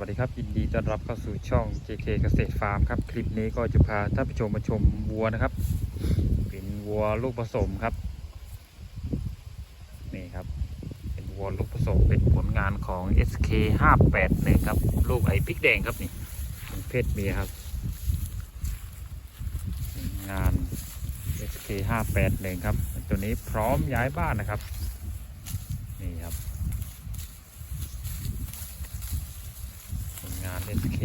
วัสดีครับยินดีต้อนรับเข้าสู่ช่อง JK เกษตรฟาร์มครับ คลิปนี้ก็จะพาท่านผู้ชมมาชมวัวนะครับ เป็นวัวลูกผสมครับ นี่ครับ เป็นวัวลูกผสมเป็นผลงานของ SK 581ครับลูกไอ้พริกแดงครับนี่เป็นเพศเมียครับ งาน SK 581ครับ ตัวนี้พร้อมย้ายบ้านนะครับ งาน SK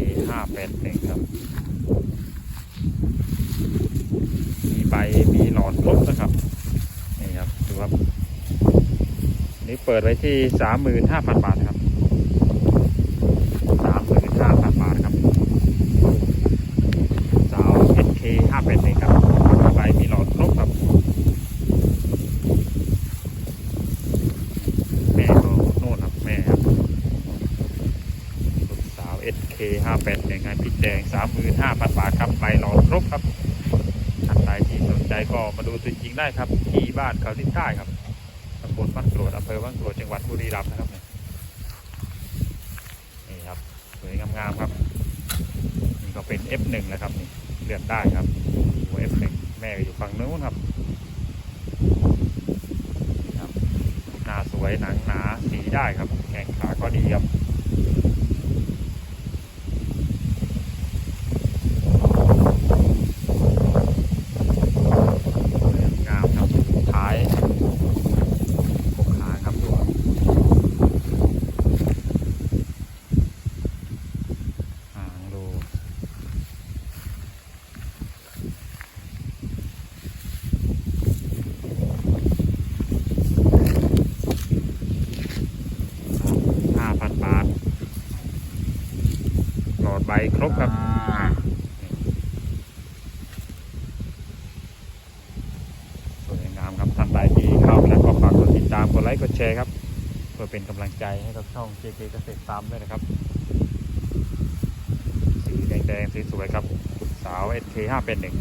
581ครับ มีใบมีหลอดครบนะครับ นี่ครับดูครับ นี่เปิดไว้ที่ 35,000 บาทครับ3 5 0 0 ลูกสาว SK 58ในงานพริกแดง35,000 บาทครับใบหลอครบครับท่านใดที่สนใจก็มาดูตัวจริงได้ครับ ที่บ้านเขาทิศใต้ครับตำบลบ้านกรวดอำเภอบ้านกรวดจังหวัดบุรีรัมย์นะครับนี่ครับสวยงามๆครับ นี่ก็เป็น F1 แล้วครับนี่เลื่อนได้ครับหัว F1 แม่ก็อยู่ฝั่งนู้นครับนี่ครับหน้าสวยหนังหนาสีได้ครับ แข้งขาก็ดีครับ งามครับท้ายกกขาครับดูครับหางดูห้าพันบาท หลอด ใบครบครับสวยงามครับท่านใดที่เข้ามาแล้วก็ฝากกดติดตามกดไลค์กดแชร์ครับ เพื่อเป็นกำลังใจให้กับช่อง JK เกษตรฟาร์มด้วยนะครับ สีแดงๆสวยๆครับ สาว SK 5เป็นหนึ่ง